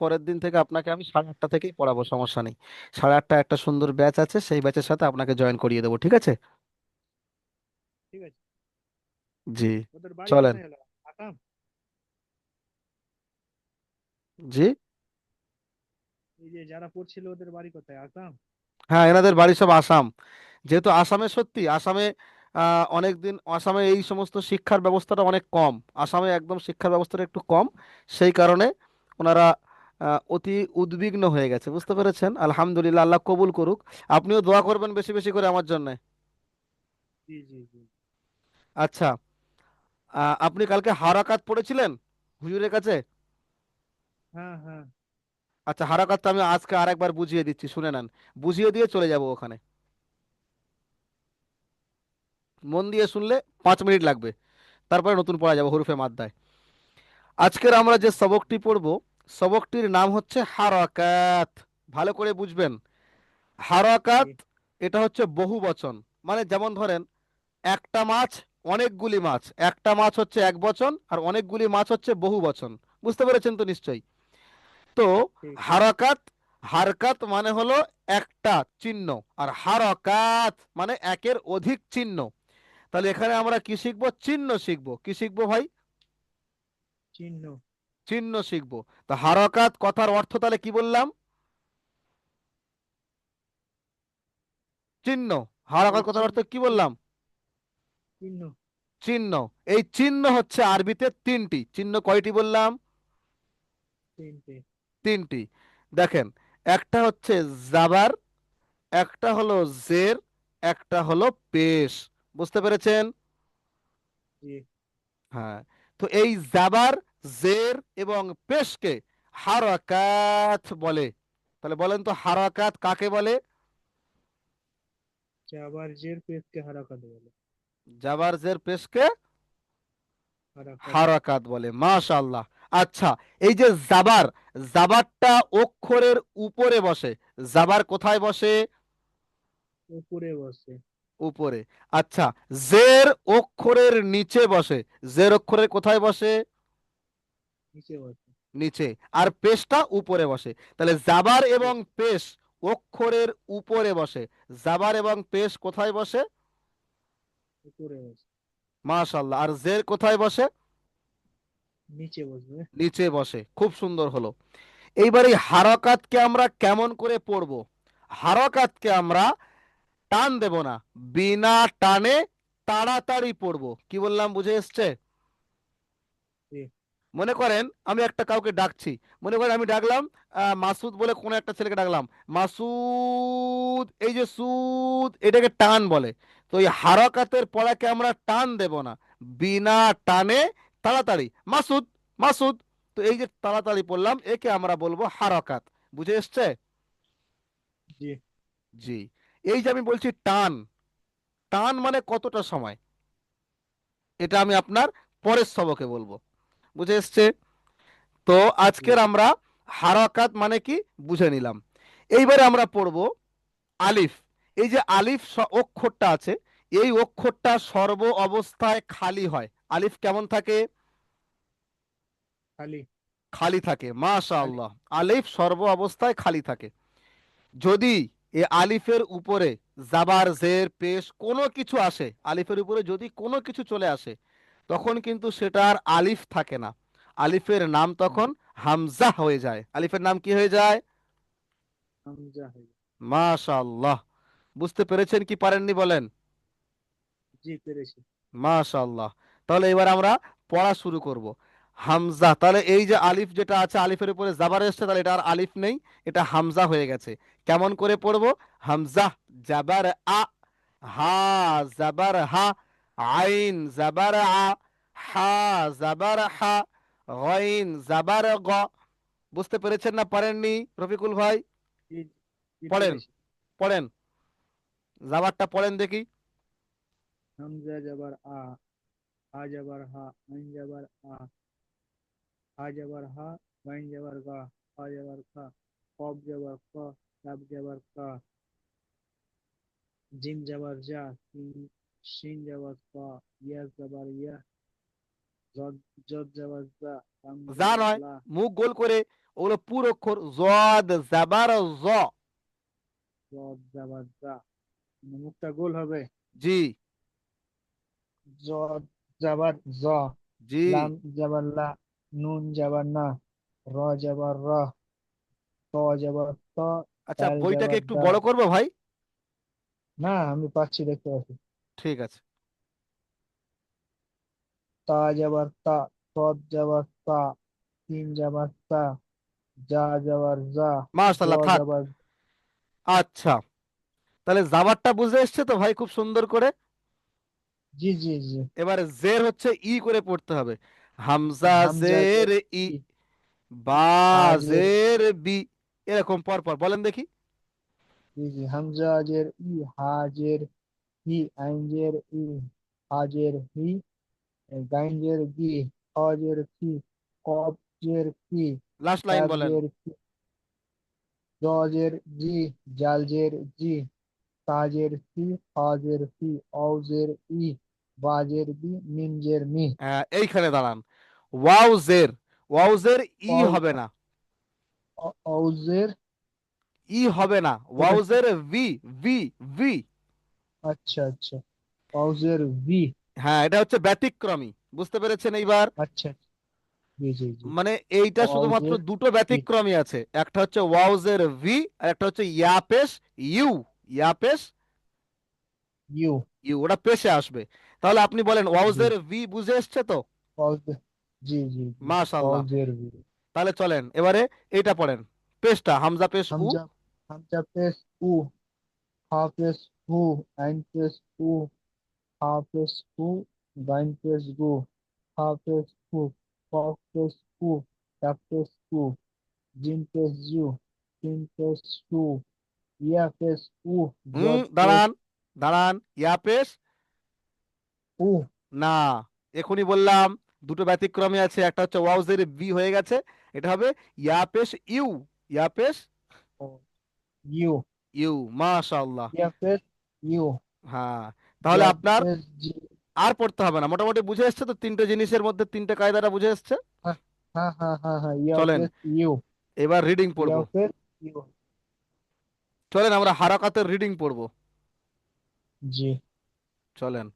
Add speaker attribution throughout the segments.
Speaker 1: পরের দিন থেকে আপনাকে আমি সাড়ে আটটা থেকেই পড়াবো সমস্যা নেই। সাড়ে আটটা একটা সুন্দর ব্যাচ আছে সেই ব্যাচের সাথে আপনাকে জয়েন করিয়ে দেবো ঠিক আছে?
Speaker 2: ঠিক আছে।
Speaker 1: জি
Speaker 2: ওদের বাড়ি
Speaker 1: চলেন।
Speaker 2: কোথায় হলো? আসাম?
Speaker 1: জি?
Speaker 2: এই যে যারা পড়ছিল ওদের বাড়ি কোথায়? আসাম?
Speaker 1: হ্যাঁ এনাদের বাড়ি সব আসাম। যেহেতু আসামে সত্যি আসামে আহ, অনেক দিন আসামে এই সমস্ত শিক্ষার ব্যবস্থাটা অনেক কম। আসামে একদম শিক্ষার ব্যবস্থাটা একটু কম। সেই কারণে ওনারা অতি উদ্বিগ্ন হয়ে গেছে বুঝতে পেরেছেন? আলহামদুলিল্লাহ আল্লাহ কবুল করুক। আপনিও দোয়া করবেন বেশি বেশি করে আমার জন্য।
Speaker 2: জি জি জি।
Speaker 1: আচ্ছা আপনি কালকে হারাকাত পড়েছিলেন হুজুরের কাছে?
Speaker 2: হ্যাঁ হ্যাঁ।
Speaker 1: আচ্ছা হারাকাতটা আমি আজকে আরেকবার বুঝিয়ে দিচ্ছি শুনে নেন। বুঝিয়ে দিয়ে চলে যাব ওখানে। মন দিয়ে শুনলে পাঁচ মিনিট লাগবে। তারপরে নতুন পড়া যাবে হরফে মাদ্দায়। আজকের আমরা যে সবকটি পড়ব সবকটির নাম হচ্ছে হারাকাত। ভালো করে বুঝবেন। হারাকাত এটা হচ্ছে বহু বচন। মানে যেমন ধরেন একটা মাছ অনেকগুলি মাছ। একটা মাছ হচ্ছে এক বচন আর অনেকগুলি মাছ হচ্ছে বহু বচন। বুঝতে পেরেছেন তো নিশ্চয়ই? তো হারাকাত হারকাত মানে হলো একটা চিহ্ন আর হারকাত মানে একের অধিক চিহ্ন। তাহলে এখানে আমরা কি শিখব? চিহ্ন শিখব। কি শিখব ভাই?
Speaker 2: চিহ্ন।
Speaker 1: চিহ্ন শিখব। তো হারাকাত কথার অর্থ তাহলে কি বললাম? চিহ্ন। হারাকাত কথার অর্থ কি বললাম?
Speaker 2: চিহ্ন।
Speaker 1: চিহ্ন। এই চিহ্ন হচ্ছে আরবিতে তিনটি। চিহ্ন কয়টি বললাম?
Speaker 2: তিনটি।
Speaker 1: দেখেন একটা হচ্ছে জাবার একটা হলো জের একটা হলো পেশ। বুঝতে পেরেছেন? হ্যাঁ। তো এই জাবার জের এবং পেশকে হারাকাত বলে। তাহলে বলেন তো হারাকাত কাকে বলে?
Speaker 2: জাবার জের পেশকে হারাকাত বলে।
Speaker 1: জাবার জের পেশকে
Speaker 2: হারাকাত।
Speaker 1: বলে মাশাআল্লাহ। আচ্ছা এই যে জাবার জাবারটা অক্ষরের উপরে বসে। জাবার কোথায় বসে?
Speaker 2: উপরে বসে।
Speaker 1: উপরে। আচ্ছা জের অক্ষরের নিচে বসে। জের অক্ষরের কোথায় বসে?
Speaker 2: নিচে
Speaker 1: আর পেশটা উপরে বসে। তাহলে জাবার এবং পেশ অক্ষরের উপরে বসে। জাবার এবং পেশ কোথায় বসে?
Speaker 2: বসে।
Speaker 1: আর জের কোথায় বসে?
Speaker 2: নিচে বসবে।
Speaker 1: নিচে বসে। খুব সুন্দর হলো। এইবার এই হারাকাতকে আমরা কেমন করে পড়ব? হারাকাতকে আমরা টান দেব না। বিনা টানে তাড়াতাড়ি পড়ব। কি বললাম বুঝে এসছে? মনে করেন আমি একটা কাউকে ডাকছি। মনে করেন আমি ডাকলাম মাসুদ বলে কোনো একটা ছেলেকে ডাকলাম। মাসুদ এই যে সুদ এটাকে টান বলে। তো এই হারাকাতের পড়াকে আমরা টান দেব না। বিনা টানে তাড়াতাড়ি। মাসুদ মাসুদ। তো এই যে তাড়াতাড়ি পড়লাম একে আমরা বলব হারাকাত। বুঝে এসছে?
Speaker 2: জি।
Speaker 1: জি। এই যে আমি বলছি টান। টান মানে কতটা সময়? এটা আমি আপনার পরের সবকে বলব। বুঝে এসছে তো আজকের আমরা হারাকাত মানে কি? বুঝে নিলাম। এইবারে আমরা পড়ব আলিফ। এই যে আলিফ অক্ষরটা আছে এই অক্ষরটা সর্ব অবস্থায় খালি হয়। আলিফ কেমন থাকে?
Speaker 2: খালি।
Speaker 1: খালি থাকে মাশা
Speaker 2: খালি।
Speaker 1: আল্লাহ আলিফ সর্ব অবস্থায় খালি থাকে। যদি এ আলিফের উপরে জাবার জের পেশ কোনো কিছু আসে আলিফের উপরে যদি কোনো কিছু চলে আসে তখন কিন্তু সেটা আর আলিফ থাকে না। আলিফের নাম তখন হামজা হয়ে যায়। আলিফের নাম কি হয়ে যায়। মাশাআল্লাহ। বুঝতে পেরেছেন কি পারেননি বলেন? মাশাআল্লাহ। তাহলে এবার আমরা পড়া শুরু করব। হামজা তাহলে এই যে আলিফ যেটা আছে আলিফের উপরে জাবার এসছে তাহলে এটা আর আলিফ নেই এটা হামজা হয়ে গেছে। কেমন করে পড়ব? হামজা জাবার আ হা জাবার হা আইন জাবার আ হা জাবার হা গইন জাবার গ বুঝতে পেরেছেন না? পারেননি? রফিকুল ভাই? পড়েন পড়েন। জাবারটা পড়েন দেখি।
Speaker 2: হামজা জাবার আ হা জাবার হা আইন জাবার আ হা জাবার হা ওয়াইন জাবার গা হা জাবার খা কব জাবার ক কাব জাবার কা জিম জাবার জা সিন শিন জাবার কা ইয়া জাবার ইয়া জদ জদ জাবার জা লাম
Speaker 1: যা নয় মুখ গোল করে ওগুলো পুরো অক্ষর জদ জাবার জ
Speaker 2: জদ যাবার জা মানে মুখটা গোল হবে
Speaker 1: জি
Speaker 2: জদ যাবার জ
Speaker 1: জি
Speaker 2: লাম যাবার লা নুন যাবার না র যাবার র ত যাবার ত
Speaker 1: আচ্ছা বইটাকে একটু বড় করব ভাই?
Speaker 2: না আমি পাচ্ছি দেখতে পাচ্ছি।
Speaker 1: ঠিক আছে।
Speaker 2: তা যাবার তা সদ যাবার তা তিন যাবার তা যা যাবার যা
Speaker 1: মাশাআল্লাহ থাক।
Speaker 2: যাবার।
Speaker 1: আচ্ছা তাহলে জাবারটা বুঝে এসছে তো ভাই খুব সুন্দর করে?
Speaker 2: জি জি জি।
Speaker 1: এবারে জের হচ্ছে ই করে পড়তে হবে। হামজা
Speaker 2: হামজা
Speaker 1: জের ই, বা জের। বি এরকম পর পর বলেন দেখি।
Speaker 2: জি জি হামজা জের ই হাজের হি আইন জের ই হাজের হি গাইন জের গি হজের কি কব জের কি
Speaker 1: লাস্ট লাইন বলেন।
Speaker 2: জজের জি জালজের জি তাজের সি হাজের ফি অজের ই বাজের বি মিমজের মি।
Speaker 1: হ্যাঁ, এইখানে দাঁড়ান। ওয়াও জের ওয়াও জের ই হবে না।
Speaker 2: অউজের
Speaker 1: ই হবে না। ওয়াও জের ভি ভি ভি।
Speaker 2: আচ্ছা আচ্ছা। অউজের ভি
Speaker 1: হ্যাঁ এটা হচ্ছে ব্যতিক্রমী। বুঝতে পেরেছেন এইবার?
Speaker 2: আচ্ছা জি জি জি।
Speaker 1: মানে এইটা শুধুমাত্র দুটো ব্যতিক্রমী আছে। একটা হচ্ছে ওয়াউজের ভি আর একটা হচ্ছে ইয়াপেশ ইউ। ইয়াপেশ
Speaker 2: ইউ।
Speaker 1: ইউ ওটা পেশে আসবে। তাহলে আপনি বলেন ওয়াউজের ভি বুঝে এসছে তো?
Speaker 2: জি জি
Speaker 1: মাশাআল্লাহ।
Speaker 2: ভি
Speaker 1: তাহলে চলেন এবারে এইটা পড়েন। পেশটা হামজা পেশ উ।
Speaker 2: হামজা পেশ উ। হা পেশ পেশ উ হা পেশ হু গাইন পেশ গু হা পেশ হু কফ পেশ হু কাপ পেশ হু জিম পেশ জু সিন পেশ হু ইয়া পেশ উ
Speaker 1: হুম
Speaker 2: জদ পেশ
Speaker 1: দাঁড়ান দাঁড়ান ইয়াপেশ
Speaker 2: উ
Speaker 1: না এখনই বললাম দুটো ব্যতিক্রমী আছে একটা হচ্ছে ওয়াউজের বি হয়ে গেছে এটা হবে ইয়া ইয়াপেশ ইউ ইয়া ইয়াপেশ
Speaker 2: ইউ
Speaker 1: ইউ মাশাআল্লাহ।
Speaker 2: ইয়া পেশ ইউ।
Speaker 1: হ্যাঁ তাহলে আপনার আর পড়তে হবে না। মোটামুটি বুঝে এসছে তো তিনটে জিনিসের মধ্যে তিনটে কায়দাটা বুঝে এসছে?
Speaker 2: হ্যাঁ হ্যাঁ হ্যাঁ
Speaker 1: চলেন।
Speaker 2: ইউ।
Speaker 1: এবার রিডিং পড়ব। চলেন আমরা হারাকাতের রিডিং পড়ব।
Speaker 2: জি।
Speaker 1: চলেন।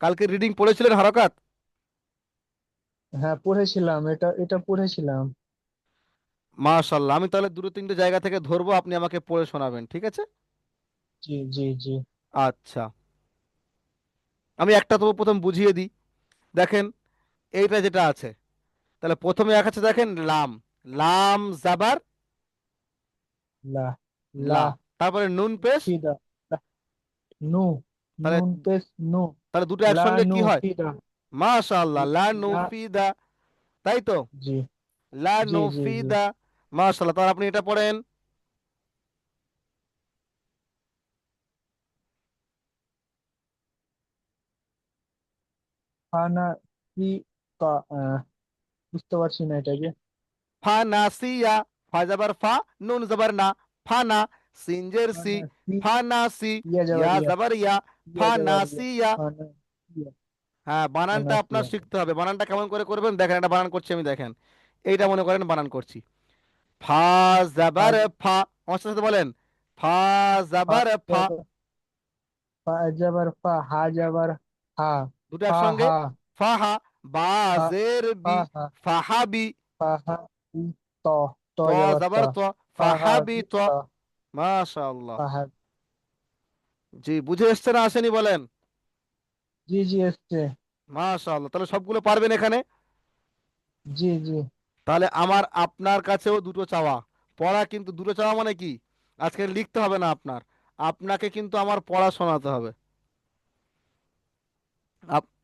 Speaker 1: কালকে রিডিং পড়েছিলেন হারাকাত?
Speaker 2: হ্যাঁ পড়েছিলাম। এটা এটা পড়েছিলাম।
Speaker 1: মাশাআল্লাহ আমি তাহলে দুটো তিনটে জায়গা থেকে ধরবো আপনি আমাকে পড়ে শোনাবেন ঠিক আছে?
Speaker 2: জি জি জি।
Speaker 1: আচ্ছা। আমি একটা তবু প্রথম বুঝিয়ে দিই। দেখেন এইটা যেটা আছে তাহলে প্রথমে এক আছে দেখেন লাম। লাম জাবার
Speaker 2: লা
Speaker 1: লা। তারপরে নুন পেশ
Speaker 2: নু
Speaker 1: তাহলে
Speaker 2: নুন পেশ নু।
Speaker 1: তাহলে দুটো একসঙ্গে কি হয়? মাশাআল্লাহ লা নুফিদা তাই তো?
Speaker 2: জি।
Speaker 1: লা নুফিদা মাশাআল্লাহ তাহলে আপনি এটা পড়েন।
Speaker 2: ফানা বুঝতে পারছি না এটাকে।
Speaker 1: ফা নাসিয়া ফা জাবার ফা নুন জাবার না। ফানা সিনজের সি
Speaker 2: ফানা সি
Speaker 1: ফা নাসি
Speaker 2: ইয়া যাবার
Speaker 1: ইয়া। জাবার ফা
Speaker 2: যাবার
Speaker 1: নাসিয়া
Speaker 2: ফানা ইয়া
Speaker 1: হ্যাঁ বানানটা আপনার শিখতে হবে। বানানটা কেমন করে করবেন? দেখেন এটা বানান করছি আমি দেখেন। এইটা মনে করেন বানান করছি। ফা জাবার
Speaker 2: ফা
Speaker 1: আমার সাথে বলেন। ফা জাবার ফা
Speaker 2: যাবার ফা। যাবার ফা হা যাবার হা।
Speaker 1: দুটো
Speaker 2: ফা
Speaker 1: একসঙ্গে?
Speaker 2: হা।
Speaker 1: ফাহা বা জের বি ফাহাবি।
Speaker 2: ত ত
Speaker 1: ত
Speaker 2: ত।
Speaker 1: মাশাআল্লাহ। জি বুঝে এসছে না আসেনি বলেন?
Speaker 2: জি জি এসছে।
Speaker 1: মাশাআল্লাহ তাহলে সবগুলো পারবেন এখানে?
Speaker 2: জি জি।
Speaker 1: তাহলে আমার আপনার কাছেও দুটো চাওয়া। পড়া কিন্তু দুটো চাওয়া মানে কি? আজকে লিখতে হবে না আপনার। আপনাকে কিন্তু আমার পড়া শোনাতে হবে।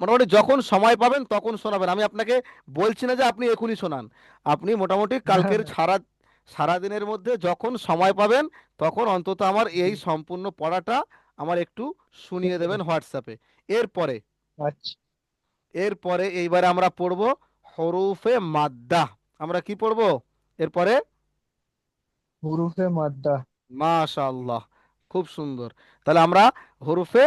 Speaker 1: মোটামুটি যখন সময় পাবেন তখন শোনাবেন। আমি আপনাকে বলছি না যে আপনি এখনই শোনান। আপনি মোটামুটি কালকের সারা সারা দিনের মধ্যে যখন সময় পাবেন তখন অন্তত আমার এই সম্পূর্ণ পড়াটা আমার একটু শুনিয়ে দেবেন হোয়াটসঅ্যাপে। এরপরে
Speaker 2: আচ্ছা।
Speaker 1: এরপরে এইবারে আমরা পড়ব হরুফে মাদ্দা। আমরা কি পড়ব? এরপরে
Speaker 2: হুরুফে মাদ্দা।
Speaker 1: মাশাআল্লাহ খুব সুন্দর। তাহলে আমরা হরুফে